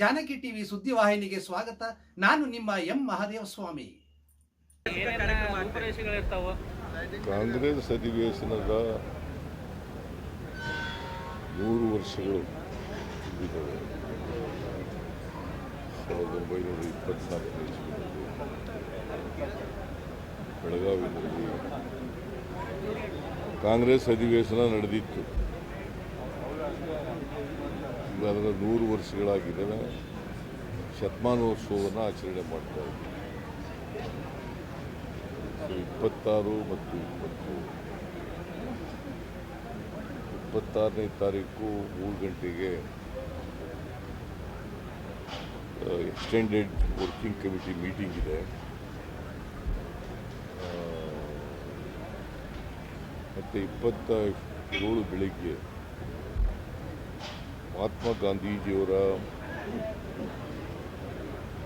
Janaki TV ಸುದ್ದಿವಾಹಿನಿಗೆ ಸ್ವಾಗತ. ನಾನು ನಿಮ್ಮ ಎಂ. ಮಹಾದೇವ ಸ್ವಾಮಿ. ಕಾಂಗ್ರೆಸ್ ಅಧಿವೇಶನದ ನೂರು ವರ್ಷಗಳು ತುಂಬಿದವೆ ಸಾವಿರದ ಒಂಬೈನೂರ ಇಪ್ಪತ್ನಾಲ್ಕನೇ ಬೆಳಗಾವಿನಲ್ಲಿ ಕಾಂಗ್ರೆಸ್ ಅಧಿವೇಶನ ನಡೆದಿತ್ತು. ಅದರ ನೂರು ವರ್ಷಗಳಾಗಿದ್ದಾವೆ. ಶತಮಾನೋತ್ಸವವನ್ನು ಆಚರಣೆ ಮಾಡ್ತಾ ಇದ್ದೀವಿ. ಇಪ್ಪತ್ತಾರು ಮತ್ತು ಇಪ್ಪತ್ತು. ಇಪ್ಪತ್ತಾರನೇ ತಾರೀಕು ಮೂರು ಗಂಟೆಗೆ ಎಕ್ಸ್ಟೆಂಡೆಡ್ ವರ್ಕಿಂಗ್ ಕಮಿಟಿ ಮೀಟಿಂಗ್ ಇದೆ. ಮತ್ತು ಇಪ್ಪತ್ತ ಏಳು ಬೆಳಿಗ್ಗೆ ಮಹಾತ್ಮ ಗಾಂಧೀಜಿಯವರ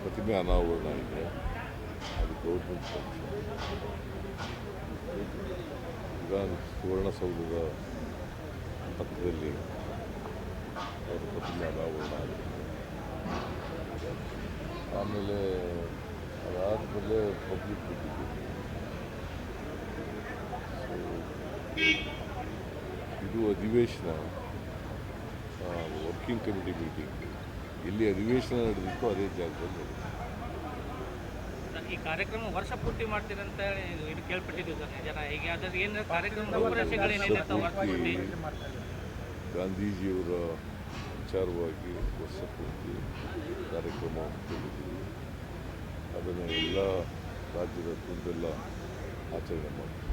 ಪ್ರತಿಮೆ ಅನಾವರಣ ಇದೆ. ಅದು ಗೌರ್ಮೆಂಟ್ ಫಂಕ್ಷನ್ ವಿಧಾನ ಸುವರ್ಣಸೌಧದ ಪಕ್ಕದಲ್ಲಿ ಅವರ ಪ್ರತಿಮೆ ಅನಾವರಣ ಆಗಿದೆ. ಆಮೇಲೆ ಅದಾದಮೇಲೆ ಪಬ್ಲಿಕ್ ಬಿಟ್ಟಿದ್ದು ಇದು ಅಧಿವೇಶನ. ವರ್ಕಿಂಗ್ ಕಮಿಟಿ ಮೀಟಿಂಗ್ ಎಲ್ಲಿ ಅಧಿವೇಶನ ನಡೆದಿತ್ತು ಅದೇ ಜಾಗದಲ್ಲಿ ಈ ಕಾರ್ಯಕ್ರಮ ವರ್ಷ ಪೂರ್ತಿ ಮಾಡ್ತೀರಂತೇಳಿ ಇದು ಸರ್ ಜನ ಈಗ ಅದ್ರ ಏನು ಕಾರ್ಯಕ್ರಮ ಗಾಂಧೀಜಿಯವರ ವಿಚಾರವಾಗಿ ವರ್ಷ ಪೂರ್ತಿ ಕಾರ್ಯಕ್ರಮ ಅದನ್ನು ಎಲ್ಲ ರಾಜ್ಯದ ತುಂಬೆಲ್ಲ ಆಚರಣೆ ಮಾಡ್ತೀವಿ.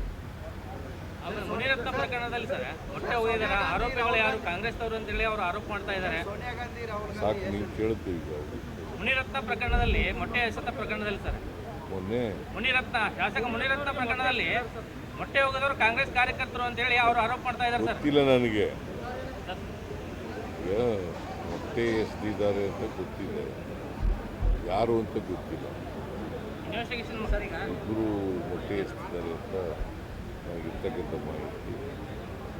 ಮುನಿರತ್ನ ಪ್ರಕರಣದಲ್ಲಿ ಸರ್ ಮೊಟ್ಟೆ ಹೋಗಿದಾರ ಆರೋಪಿಗಳು ಯಾರು? ಕಾಂಗ್ರೆಸ್ನವರು ಅಂತೇಳಿ ಅವರು ಆರೋಪ ಮಾಡ್ತಾ ಇದ್ದಾರೆ. ಸಾಕು ನೀವು ಕೇಳ್ತೀವಿ ಮುನಿರತ್ನ ಪ್ರಕರಣದಲ್ಲಿ ಮೊಟ್ಟೆ ಎಸೆತ ಪ್ರಕರಣದಲ್ಲಿ ಸರ್. ಮೊನ್ನೆ. ಮುನಿರತ್ನ ಶಾಸಕ ಮುನಿರತ್ನ ಪ್ರಕರಣದಲ್ಲಿ ಮೊಟ್ಟೆ ಹೋಗಿದವರು ಕಾಂಗ್ರೆಸ್ ಕಾರ್ಯಕರ್ತರು ಅಂತ ಹೇಳಿ ಅವರು ಆರೋಪ ಮಾಡ್ತಾ ಇದ್ದಾರೆ ಸರ್. ಇಲ್ಲ ನನಗೆ. ಈಗ ಮೊಟ್ಟೆ ಎಸೆದಿದ್ದಾರೆ ಅಂತ ಗೊತ್ತಿದೆ ಯಾರು ಅಂತ ಗೊತ್ತಿಲ್ಲ. ಇನ್ವೆಸ್ಟಿಗೇಷನ್ ಸರ್ ಈಗ ಇಬ್ಬರು ಮೊಟ್ಟೆ ಎಸ್ತಿದ್ದಾರೆ ಅಂತ ನನಗಿರ್ತಕ್ಕಂಥ ಮಾಹಿತಿ.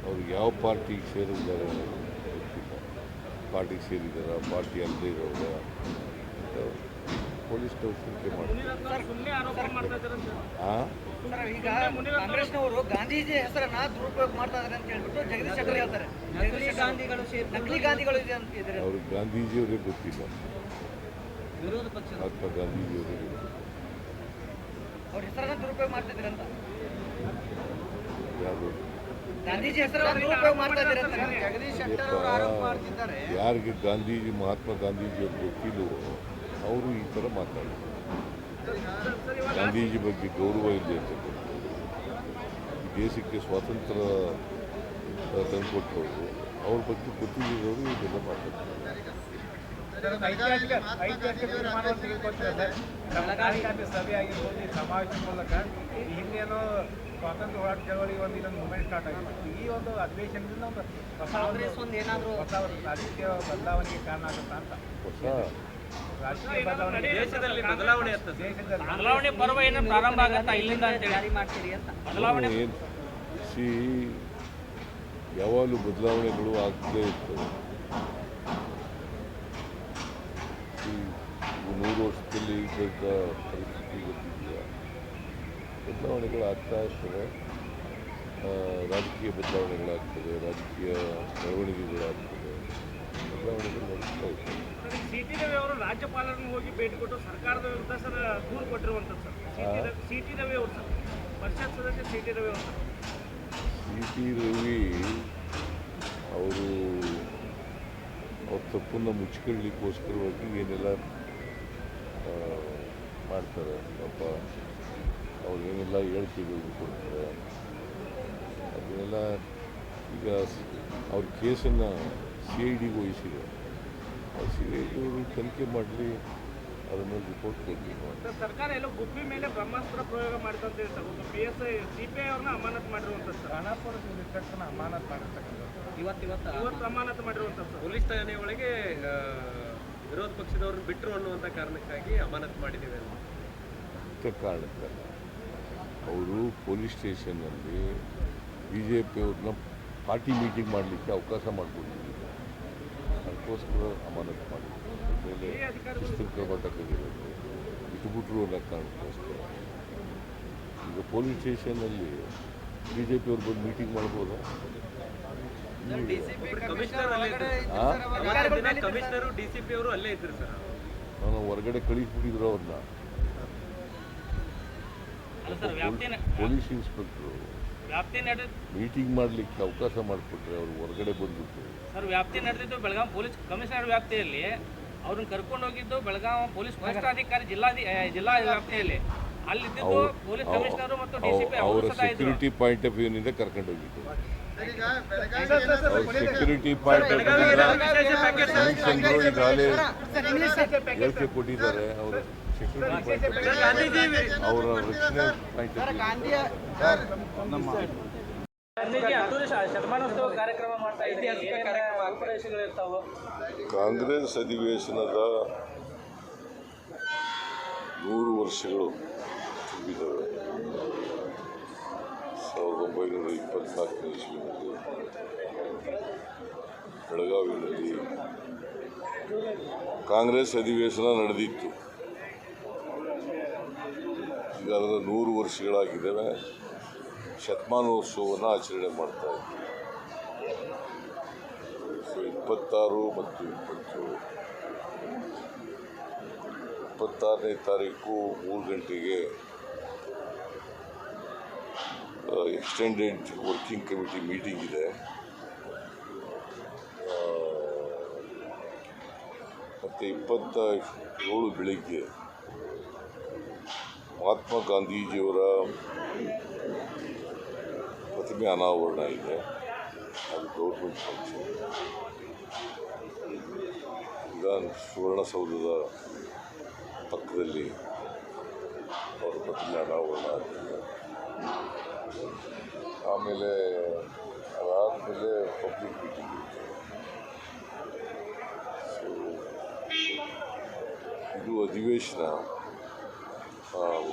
ಅವರು ಯಾವ ಪಾರ್ಟಿಗೆ ಸೇರಿದ್ದಾರೆ ಅನ್ನೋದು ಗೊತ್ತಿಲ್ಲ. ಪಾರ್ಟಿಗೆ ಸೇರಿದ್ದಾರಾ ಪಾರ್ಟಿ ಅಲ್ಲದೆ ಇರೋರ ಪೊಲೀಸ್ ತನಿಖೆ ಮಾಡ್ತಾರೆ. ಸುಮ್ಮನೆ ಆರೋಪ ಮಾಡ್ತಾ ಇದ್ದಾರೆ ಆ? ಸರ್, ಈಗ ಕಾಂಗ್ರೆಸ್ನವರು ಗಾಂಧೀಜಿ ಹೆಸರನ್ನ ದುರುಪಯೋಗ ಮಾಡ್ತಾ ಇದಾರೆ ಅಂತ ಹೇಳ್ಬಿಟ್ಟು ಜಗದೀಶ್ ಶೆಟ್ಟರ್ ಹೇಳ್ತಾರೆ. ನಕಲಿ ಗಾಂಧಿಗಳು ನಕಲಿ ಗಾಂಧಿಗಳು ಇದೆ ಅಂತ ಇದ್ದಾರೆ. ಅವ್ರಿಗೆ ಗಾಂಧೀಜಿಯವರೇ ಗೊತ್ತಿಲ್ಲ. ವಿರೋಧ ಪಕ್ಷ ಮಹಾತ್ಮ ಗಾಂಧೀಜಿಯವರೇ ಗೊತ್ತಿಲ್ಲ. ಅವ್ರ ಹೆಸರನ್ನ ದುರುಪಯೋಗ ಮಾಡ್ತಾ ಅಂತ ಅಂತ ಯಾರಿಗೆ ಗಾಂಧೀಜಿ ಮಹಾತ್ಮ ಗಾಂಧೀಜಿ ಗೊತ್ತಿಲ್ಲವೋ ಅವರು ಈ ಥರ ಮಾತಾಡ್ತಾರೆ. ಗಾಂಧೀಜಿ ಬಗ್ಗೆ ಗೌರವ ಇದೆ ಅಂತಕ್ಕಂಥದ್ದು ಈ ದೇಶಕ್ಕೆ ಸ್ವಾತಂತ್ರ್ಯ ತಂದು ತಂದುಕೊಟ್ಟವರು ಅವ್ರ ಬಗ್ಗೆ ಗೊತ್ತಿಲ್ಲದವರು ಇದೆಲ್ಲ ಮಾತಾಡ್ತಾರೆ. ಸಭೆ ಆಗಿರ್ಬೋದು ಸಮಾವೇಶ ಮೂಲಕ ಈ ಹಿಂದೇನೋ ಸ್ವಾತಂತ್ರ್ಯ ಹೋರಾಟ ಚಳವಳಿ ಒಂದು ಇದೊಂದು ಮೂಮೆಂಟ್ ಸ್ಟಾರ್ಟ್ ಆಗಿತ್ತು ಈ ಒಂದು ಅಧಿವೇಶನದಿಂದ ಒಂದು ಹೊಸ ಒಂದು ಕಾಂಗ್ರೆಸ್ ಒಂದು ಏನಾದ್ರು ಹೊಸ ರಾಜಕೀಯ ಬದಲಾವಣೆಗೆ ಕಾರಣ ಆಗುತ್ತಾ ಅಂತ. ರಾಜಕೀಯ ಬದಲಾವಣೆ ದೇಶದಲ್ಲಿ ಬದಲಾವಣೆ ಆಗ್ತದೆ. ದೇಶದಲ್ಲಿ ಬದಲಾವಣೆ ಪರ್ವ ಏನು ಪ್ರಾರಂಭ ಆಗತ್ತಾ ಇಲ್ಲಿಂದ ಜಾರಿ ಮಾಡ್ತೀರಿ ಅಂತ ಬದಲಾವಣೆ ಸಿ ಯಾವಾಗಲೂ ಬದಲಾವಣೆಗಳು ಆಗ್ತೇ ಇರ್ತವೆ. ಈ ನೂರು ವರ್ಷದಲ್ಲಿ ಪರಿಸ್ಥಿತಿ ಗೊತ್ತಿದೆಯಾ ಬದಲಾವಣೆಗಳು ಆಗ್ತಾ ಇರ್ತವೆ. ರಾಜಕೀಯ ಬದಲಾವಣೆಗಳಾಗ್ತವೆ ರಾಜಕೀಯ ಬೆಳವಣಿಗೆಗಳಾಗ್ತವೆ ಬದಲಾವಣೆಗಳು ನಡೀತಾ ಇರ್ತವೆ. ಅವರು ರಾಜ್ಯಪಾಲರನ್ನು ಹೋಗಿ ಭೇಟಿ ಕೊಟ್ಟು ಸರ್ಕಾರದ ವಿರುದ್ಧ ಸರ್ ದೂರು ಕೊಟ್ಟಿರುವಂಥದ್ದು ಸರ್. ರವಿ ಅವರು ಸರ್. ಪರಿಷತ್ ಸದಸ್ಯ ಸಿ ಟಿ ರವಿ ಅವರು ಸಿ ಟಿ ರವಿ ಅವರು ಅವ್ರ ತಪ್ಪನ್ನು ಮುಚ್ಕೊಳ್ಳಿಕ್ಕೋಸ್ಕರವಾಗಿ ಏನೆಲ್ಲ ಮಾಡ್ತಾರೆ ಪಾಪ ಅವ್ರು ಏನೆಲ್ಲ ಹೇಳಿಕೆಗಳು ಕೊಡ್ತಾರೆ ಅದನ್ನೆಲ್ಲ ಈಗ ಸ್- ಅವ್ರ ಕೇಸನ್ನು ಸಿ ಐ ಡಿಗೆ ವಹಿಸಿದೆ. ಸಿ ಐ ಡಿ ಅವರು ತನಿಖೆ ಮಾಡಲಿ ಅದ್ರ ಮೇಲೆ ರಿಪೋರ್ಟ್ ಕೊಡಬೇಕು ಸರ್ಕಾರ ಎಲ್ಲೋ ಗುಬ್ಬಿ ಮೇಲೆ ಬ್ರಹ್ಮಾಸ್ತ್ರ ಪ್ರಯೋಗ ಮಾಡ್ತ ಅಂತ ಹೇಳಿ ಸರ್ ಒಂದು P S I C P I ಅವ್ರನ್ನ ಅಮಾನತು ಮಾಡಿರುವಂಥದ್ದು ಸರ್. ಇನ್ಸ್ಪೆಕ್ಟರ್ನ ಅಮಾನತ್ ಮಾಡಿರ್ತಕ್ಕಂಥದ್ದು. ಇವತ್ತು ಇವತ್ತು ಇವತ್ತು ಅಮಾನತು ಮಾಡಿರುವಂಥದ್ದು ಸರ್. ಪೊಲೀಸ್ ಠಾಣೆ ಒಳಗೆ ವಿರೋಧ ಪಕ್ಷದವ್ರನ್ನ ಬಿಟ್ಟರು ಅನ್ನುವಂಥ ಕಾರಣಕ್ಕಾಗಿ ಅಮಾನತ್ ಮಾಡಿದ್ದೀವಿ ಅಂತ ಮುಖ್ಯ ಕಾರಣಕ್ಕಲ್ಲ ಅವರು ಪೊಲೀಸ್ ಸ್ಟೇಷನ್ನಲ್ಲಿ ಬಿ ಜೆ ಪಿಯವ್ರನ್ನ ಪಾರ್ಟಿ ಮೀಟಿಂಗ್ ಮಾಡಲಿಕ್ಕೆ ಅವಕಾಶ ಮಾಡಿಕೊಂಡಿದ್ದೀವಿ ಅದಕ್ಕೋಸ್ಕರ ಅಮಾನತು ಮಾಡಿದ್ರು ಮೇಲೆ ಶಿಸ್ತಿನ ಕ್ರಮ ತಗೊಂಡಿರೋದು ಇಟ್ಬಿಟ್ರು ಅನ್ನೋ ಕಾರಣಕ್ಕೋಸ್ಕರ ಈಗ ಪೊಲೀಸ್ ಸ್ಟೇಷನಲ್ಲಿ ಬಿ ಜೆ ಪಿಯವ್ರು ಬಂದು ಮೀಟಿಂಗ್ ಮಾಡ್ಬೋದಾ ನಾನು ಹೊರಗಡೆ ಕಳಿಸ್ಬಿಟ್ಟಿದ್ರು ಅವ್ರನ್ನ ಪೊಲೀಸ್ ಇನ್ಸ್ಪೆಕ್ಟ್ರು ವ್ಯಾಪ್ತಿ ನಡೆದ ಮೀಟಿಂಗ್ ಮಾಡಲಿಕ್ಕೆ ಅವಕಾಶ ಮಾಡಿಕೊಟ್ರೆ ಅವರು ಹೊರಗಡೆ ಬಂದ್ಬಿಟ್ಟು. ಸರ್ ವ್ಯಾಪ್ತಿ ನಡೆದಿದ್ದು ಬೆಳಗಾವಿ ಪೊಲೀಸ್ ಕಮಿಷನರ್ ವ್ಯಾಪ್ತಿಯಲ್ಲಿ ಅವ್ರನ್ನ ಕರ್ಕೊಂಡು ಹೋಗಿದ್ದು ಬೆಳಗಾವಿ ಪೊಲೀಸ್ ವರಿಷ್ಠಾಧಿಕಾರಿ ಜಿಲ್ಲಾ ಜಿಲ್ಲಾ ವ್ಯಾಪ್ತಿಯಲ್ಲಿ. ಅಲ್ಲಿದ್ದು ಪೊಲೀಸ್ ಕಮಿಷನರ್ ಮತ್ತು ಡಿಸಿಪಿ ಅವರ ಅವರು ಸದಾ ಇದ್ರು. ಸೆಕ್ಯೂರಿಟಿ ಪಾಯಿಂಟ್ ಆಫ್ ವ್ಯೂನಿಂದ ಕರ್ಕೊಂಡು ಹೋಗಿದ್ದು ಸೆಕ್ಯೂರಿಟಿ ವ್ಯೂನಿಂದ ಈಗಾಗಲೇ ಹೇಳಿಕೆ ಕೊಟ್ಟಿದ್ದಾರೆ ಅವರು. ಸೆಕ್ಯೂರಿಟಿ ಪಾಯಿಂಟ್ ಅವರ ರಕ್ಷಣೆ ಪಾಯಿಂಟ್ ಕಾಂಗ್ರೆಸ್ ಅಧಿವೇಶನದ ನೂರು ವರ್ಷಗಳು ತುಂಬಿದ್ದಾವೆ ಸಾವಿರದ ಒಂಬೈನೂರ ಇಪ್ಪತ್ನಾಲ್ಕನೇ ಇಸ್ವಿನಲ್ಲಿ ಬೆಳಗಾವಿಯಲ್ಲಿ ಕಾಂಗ್ರೆಸ್ ಅಧಿವೇಶನ ನಡೆದಿತ್ತು. ಈಗ ಅದರ ನೂರು ವರ್ಷಗಳಾಗಿದ್ದಾವೆ. ಶತಮಾನೋತ್ಸವವನ್ನು ಆಚರಣೆ ಮಾಡ್ತಾ ಇದ್ದೀವಿ. ಸೊ, ಇಪ್ಪತ್ತಾರು ಮತ್ತು ಇಪ್ಪತ್ತು, ಇಪ್ಪತ್ತಾರನೇ ತಾರೀಕು ಮೂರು ಗಂಟೆಗೆ ಎಕ್ಸ್ಟೆಂಡೆಡ್ ವರ್ಕಿಂಗ್ ಕಮಿಟಿ ಮೀಟಿಂಗ್ ಇದೆ. ಮತ್ತು ಇಪ್ಪತ್ತ ಏಳು ಬೆಳಗ್ಗೆ ಮಹಾತ್ಮ ಗಾಂಧೀಜಿಯವರ ಪ್ರತಿಮೆ ಅನಾವರಣ ಇದೆ. ಅದು ಗೌರ್ಮೆಂಟ್ ಫಂಕ್ಷನ್ ವಿಧಾನ ಸುವರ್ಣಸೌಧದ ಪಕ್ಕದಲ್ಲಿ ಅವರ ಪ್ರತಿಮೆ ಅನಾವರಣ ಆಗ್ತದೆ ಆಮೇಲೆ ಅದಾದಮೇಲೆ ಪಬ್ಲಿಕ್ ಮೀಟಿಂಗ್ ಸೊ ಇದು ಅಧಿವೇಶನ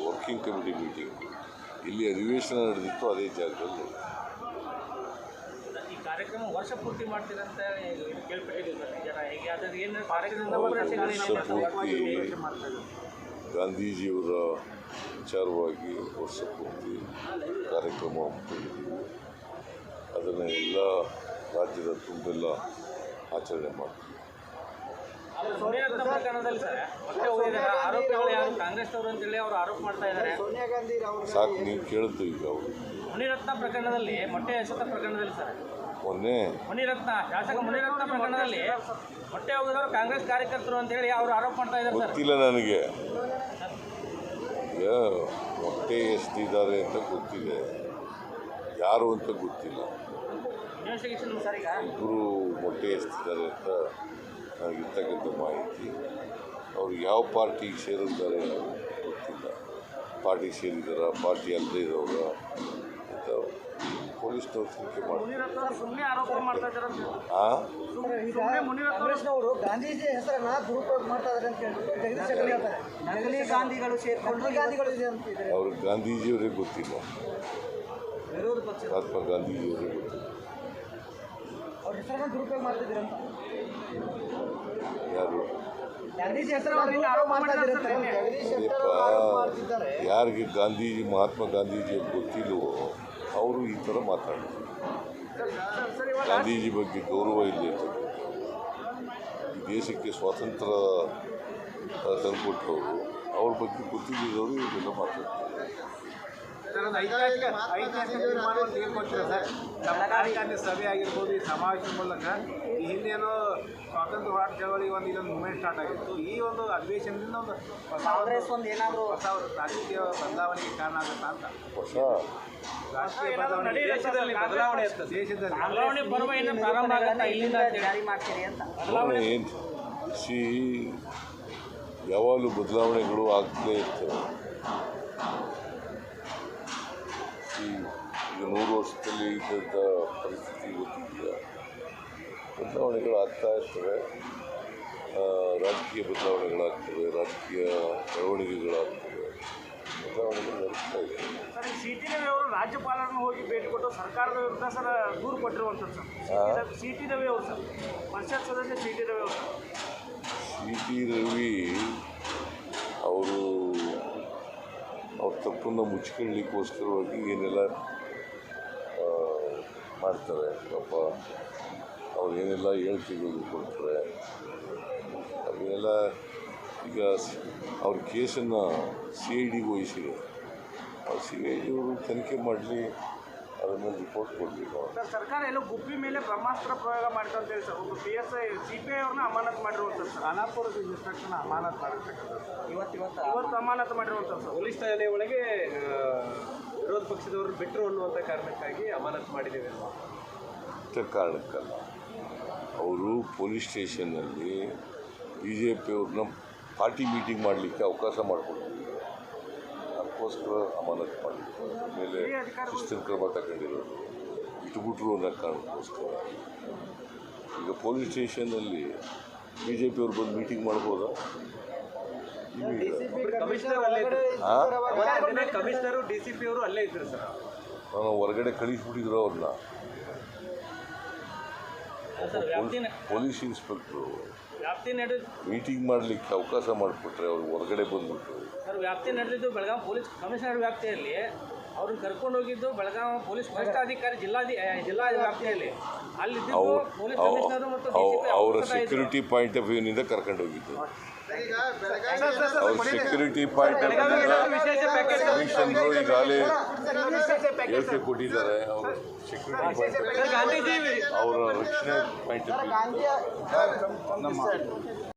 ವರ್ಕಿಂಗ್ ಕಮಿಟಿ ಮೀಟಿಂಗ್ ಇಲ್ಲಿ ಅಧಿವೇಶನ ನಡೆದಿತ್ತು ಅದೇ ಜಾಗದಲ್ಲಿ. ಕಾರ್ಯಕ್ರಮ ವರ್ಷ ಪೂರ್ತಿ ಮಾಡ್ತೀರಂತ ಕೇಳ್ಪಟ್ಟಿದ್ದೀವಿ ಸರ್. ಜನ ಹೇಗೆ ಅದ್ರ ಏನು ಕಾರ್ಯಕ್ರಮ ಗಾಂಧೀಜಿಯವರ ವಿಚಾರವಾಗಿ ವರ್ಷ ಪೂರ್ತಿ ಕಾರ್ಯಕ್ರಮ ಹಮ್ಮಿಕೊಂಡಿದ್ದೀವಿ. ಅದನ್ನು ಎಲ್ಲ ರಾಜ್ಯದ ತುಂಬೆಲ್ಲ ಆಚರಣೆ ಮಾಡ್ತೀವಿ. ಸಾಕು ನೀವು ಕೇಳಿದ್ದು ಈಗ ಅವರು. ಮುನಿರತ್ನ ಪ್ರಕರಣದಲ್ಲಿ ಮೊಟ್ಟೆ ಎಸೆತ ಪ್ರಕರಣದಲ್ಲಿ ಸರ್. ಮೊನ್ನೆ ಮುನಿರತ್ನ ಶಾಸಕ ಮುನಿರತ್ನ ಪ್ರಕರಣದಲ್ಲಿ ಮೊಟ್ಟೆ ಹೋಗಿದವರು ಕಾಂಗ್ರೆಸ್ ಕಾರ್ಯಕರ್ತರು ಅಂತೇಳಿ ಅವರು ಆರೋಪ ಮಾಡ್ತಾ ಇದ್ದಾರೆ ಗೊತ್ತಿಲ್ಲ ನನಗೆ. ಈಗ ಮೊಟ್ಟೆ ಎಷ್ಟಿದ್ದಾರೆ ಅಂತ ಗೊತ್ತಿದೆ. ಯಾರು ಅಂತ ಗೊತ್ತಿಲ್ಲ. ಇಬ್ಬರು ಮೊಟ್ಟೆ ಎಷ್ಟಿದ್ದಾರೆ ಅಂತ ನನಗಿರ್ತಕ್ಕಂಥ ಮಾಹಿತಿ. ಅವ್ರು ಯಾವ ಪಾರ್ಟಿಗೆ ಸೇರಿದ್ದಾರೆ ಗೊತ್ತಿಲ್ಲ. ಪಾರ್ಟಿಗೆ ಸೇರಿದಾರ ಪಾರ್ಟಿ ಅಲ್ಲದೆ ಇರೋರ ಅಂತ ಪೊಲೀಸ್ನವ್ರು ತನಿಖೆ ಮಾಡ್ತಾರೆ ಮುನಿರತ್ನ ಅವರು ಸುಮ್ಮನೆ ಆರೋಪ ಮಾಡ್ತಾ ಇದ್ದಾರೆ ಆ ಈಗ ಕಾಂಗ್ರೆಸ್ನವರು ಗಾಂಧೀಜಿ ಹೆಸರನ್ನ ದುರುಪಯೋಗ ಮಾಡ್ತಾ ಇದ್ದಾರೆ ಅಂತ ಹೇಳ್ಬಿಟ್ಟು ಜಗದೀಶ್ ಶೆಟ್ಟರ್ ಹೇಳ್ತಾರೆ ನಕಲಿ ಗಾಂಧಿಗಳು ಸೇರ್ಕೊಂಡು ಗಾಂಧಿಗಳು ಇದೆ ಅಂತ ಇದ್ದಾರೆ ಅವ್ರಿಗೆ ಗಾಂಧೀಜಿಯವರಿಗೆ ಗೊತ್ತಿಲ್ಲ ವಿರೋಧ ಪಕ್ಷ ಮಹಾತ್ಮ ಗಾಂಧೀಜಿಯವರಿಗೆ ಗೊತ್ತಿಲ್ಲ ಅವ್ರ ಹೆಸರನ್ನ ದುರುಪಯೋಗ ಮಾಡ್ತಿದ್ದೀರ ಅಂತ ಯಾರು ಗಾಂಧೀಜಿ ಹೆಸರನ್ನ ಆರೋಪ ಮಾಡ್ತಾ ಇದ್ದಾರೆ ಅಂತ ಜಗದೀಶ್ ಶೆಟ್ಟರ್ ಅವರು ಆರೋಪ ಮಾಡ್ತಿದ್ದಾರೆ ಯಾರಿಗೆ ಗಾಂಧೀಜಿ ಮಹಾತ್ಮ ಗಾಂಧೀಜಿ ಅಂತ ಗೊತ್ತಿಲ್ಲವೋ ಅವರು ಈ ಥರ ಮಾತಾಡ್ತಾರೆ ಗಾಂಧೀಜಿ ಬಗ್ಗೆ ಗೌರವ ಇಲ್ಲ ಈ ದೇಶಕ್ಕೆ ಸ್ವಾತಂತ್ರ್ಯ ತಂದುಕೊಟ್ಟವರು, ಅವ್ರ ಬಗ್ಗೆ ಗೊತ್ತಿದ್ದವರು ಇವರೆಲ್ಲ ಮಾತಾಡ್ತಾರೆ. ಐತಿಹಾಸಿಕ ಐತಿಹಾಸಿಕ ತೀರ್ಮಾನವನ್ನು ತೆಗೆದುಕೊಳ್ತೀರಾ ಸರ್? ನಮ್ಮ ಕಾರ್ಯಕಾರಿ ಸಭೆ ಆಗಿರ್ಬೋದು ಈ ಸಮಾವೇಶದ ಮೂಲಕ ಈ ಹಿಂದೇನೋ ಸ್ವಾತಂತ್ರ್ಯ ಹೋರಾಟ ಚಳವಳಿ ಒಂದು ಇದೊಂದು ಮೂವ್ಮೆಂಟ್ ಸ್ಟಾರ್ಟ್ ಆಗಿತ್ತು. ಈ ಒಂದು ಅಧಿವೇಶನದಿಂದ ಒಂದು ಕಾಂಗ್ರೆಸ್ ಒಂದು ಏನಾದರೂ ಹೊಸ ರಾಜಕೀಯ ಬದಲಾವಣೆಗೆ ಕಾರಣ ಆಗುತ್ತಾ ಅಂತ. ಹೊಸ ರಾಜಕೀಯ ಬದಲಾವಣೆ ದೇಶದಲ್ಲಿ ಬದಲಾವಣೆ ಇರ್ತದೆ. ದೇಶದಲ್ಲಿ ಬದಲಾವಣೆ ಪರ್ವ ಏನು ಪ್ರಾರಂಭ ಆಗುತ್ತಾ? ಇಲ್ಲಿಂದ ಅಂತೇಳಿ ಜಾರಿ ಮಾಡ್ತೀರಿ ಅಂತ. ಬದಲಾವಣೆ ಸಿ ಯಾವಾಗಲೂ ಬದಲಾವಣೆಗಳು ಆಗ್ತೇ ಇರ್ತವೆ. ಈಗ ನೂರು ವರ್ಷದಲ್ಲಿ ಇದ್ದಂಥ ಪರಿಸ್ಥಿತಿ ಗೊತ್ತಿದೆಯಾ ಬದಲಾವಣೆಗಳು ಆಗ್ತಾ ಇರ್ತವೆ ರಾಜಕೀಯ ಬದಲಾವಣೆಗಳಾಗ್ತವೆ ರಾಜಕೀಯ ಬೆಳವಣಿಗೆಗಳಾಗ್ತವೆ. ಬದಲಾವಣೆಗಳು ನಡೀತಾ ಇದೆ. ಅವರು ರಾಜ್ಯಪಾಲರನ್ನು ಹೋಗಿ ಭೇಟಿ ಕೊಟ್ಟು ಸರ್ಕಾರದ ವಿರುದ್ಧ ಸರ್ ದೂರು ಕೊಟ್ಟಿರುವಂಥದ್ದು ಸರ್. ಸಿ ಟಿ ರವಿ ಅವರು ಸರ್. ಪರಿಷತ್ ಸದಸ್ಯ ಸಿ ಟಿ ರವಿ ಅವರು ಸಿ ಟಿ ರವಿ ಅವರು ಅವ್ರ ತಪ್ಪನ್ನು ಮುಚ್ಕೊಳ್ಳಿಕ್ಕೋಸ್ಕರವಾಗಿ ಏನೆಲ್ಲ ಮಾಡ್ತಾರೆ, ಪಾಪ. ಅವ್ರು ಏನೆಲ್ಲ ಹೇಳಿಕೆಗಳು ಕೊಡ್ತಾರೆ ಅವನ್ನೆಲ್ಲ ಈಗ ಅವ್ರ ಕೇಸನ್ನು ಸಿ ಐ ಡಿಗೆ ವಹಿಸಿದೆ. ಆ ಸಿ ಐ ಡಿಯವರು ತನಿಖೆ ಮಾಡಲಿ ಅದ್ರ ಮೇಲೆ ರಿಪೋರ್ಟ್ ಕೊಡಬೇಕು ಸರ್ ಸರ್ಕಾರ ಎಲ್ಲೋ ಗುಬ್ಬಿ ಮೇಲೆ ಬ್ರಹ್ಮಾಸ್ತ್ರ ಪ್ರಯೋಗ ಮಾಡಿತು ಅಂತ ಹೇಳಿ ಸರ್. ಒಂದು P S I C P I ಅವ್ರನ್ನ ಅಮಾನತ್ ಮಾಡಿರುವಂಥದ್ದು ಸರ್. ಅನಾಪುರದ ಇನ್ಸ್ಟ್ರಕ್ಷನ್ ಅಮಾನತ್ ಮಾಡಿರ್ತಕ್ಕಂಥದ್ದು ಇವತ್ತು ಇವತ್ತು ಇವತ್ತು ಅಮಾನತ್ ಮಾಡಿರುವಂಥದ್ದು ಸರ್. ಪೊಲೀಸ್ ಠಾಣೆ ಒಳಗೆ ವಿರೋಧ ಪಕ್ಷದವರು ಬಿಟ್ಟರು ಅನ್ನುವಂಥ ಕಾರಣಕ್ಕಾಗಿ ಅಮಾನತ್ ಮಾಡಿದ್ದೇವೆ ಕಾರಣಕ್ಕಲ್ಲ. ಅವರು ಪೊಲೀಸ್ ಸ್ಟೇಷನ್ನಲ್ಲಿ ಬಿ ಜೆ ಪಿಯವ್ರನ್ನ ಪಾರ್ಟಿ ಮೀಟಿಂಗ್ ಮಾಡಲಿಕ್ಕೆ ಅವಕಾಶ ಮಾಡಿಕೊಟ್ಟಿದ್ದಾರೆ ಅದಕ್ಕೋಸ್ಕರ ಅಮಾನತ್ ಮಾಡಿದ್ರು. ಮೇಲೆ ಶಿಸ್ತಿನ ಕ್ರಮ ತಗೊಂಡಿರೋದು ಇಟ್ಬಿಟ್ರು ಅನ್ನೋ ಕಾರಣಕ್ಕೋಸ್ಕರ. ಈಗ ಪೊಲೀಸ್ ಸ್ಟೇಷನ್ನಲ್ಲಿ ಬಿ ಜೆ ಪಿಯವ್ರು ಬಂದು ಮೀಟಿಂಗ್ ಮಾಡ್ಬೋದಾ? ನಾನು ಹೊರಗಡೆ ಕಳಿಸ್ಬಿಟ್ಟಿದ್ರು ಅವ್ರನ್ನ. Police inspector. ಮೀಟಿಂಗ್ ಮಾಡಲಿಕ್ಕೆ ಅವಕಾಶ ಮಾಡಿಕೊಟ್ರೆ ಅವ್ರು ಹೊರಗಡೆ ಬಂದ್ಬಿಟ್ಟು ಸರ್ ವ್ಯಾಪ್ತಿ ನಡೆದಿದ್ದು ಬೆಳಗಾವಿ ಪೊಲೀಸ್ ಕಮಿಷನರ್ ವ್ಯಾಪ್ತಿಯಲ್ಲಿ ಅವ್ರನ್ನ ಕರ್ಕೊಂಡು ಹೋಗಿದ್ದು ಬೆಳಗಾವಿ ಪೊಲೀಸ್ ವರಿಷ್ಠಾಧಿಕಾರಿ ಜಿಲ್ಲಾಧಿ ಜಿಲ್ಲಾ ವ್ಯಾಪ್ತಿಯಲ್ಲಿ. ಅಲ್ಲಿ ಅವ್ರ ಪೊಲೀಸ್ ಕಮಿಷನರ್ ಮತ್ತು ಅವರ. ಸೆಕ್ಯೂರಿಟಿ ಪಾಯಿಂಟ್ ಆಫ್ ವ್ಯೂನಿಂದ ಕರ್ಕೊಂಡು ಹೋಗಿದ್ದು. ಅವ್ರ ಸೆಕ್ಯೂರಿಟಿ ಪಾಯಿಂಟ್ ಆಫ್ ಕಮಿಷನರು ಈಗಾಗಲೇ ಹೇಳಿಕೆ ಕೊಟ್ಟಿದ್ದಾರೆ ಅವರು ಸೆಕ್ಯೂರಿಟಿ ಪಾಯಿಂಟ್ ಅವರ ರಕ್ಷಣೆ ಪಾಯಿಂಟ್ ಆಫ್ ವ್ಯೂ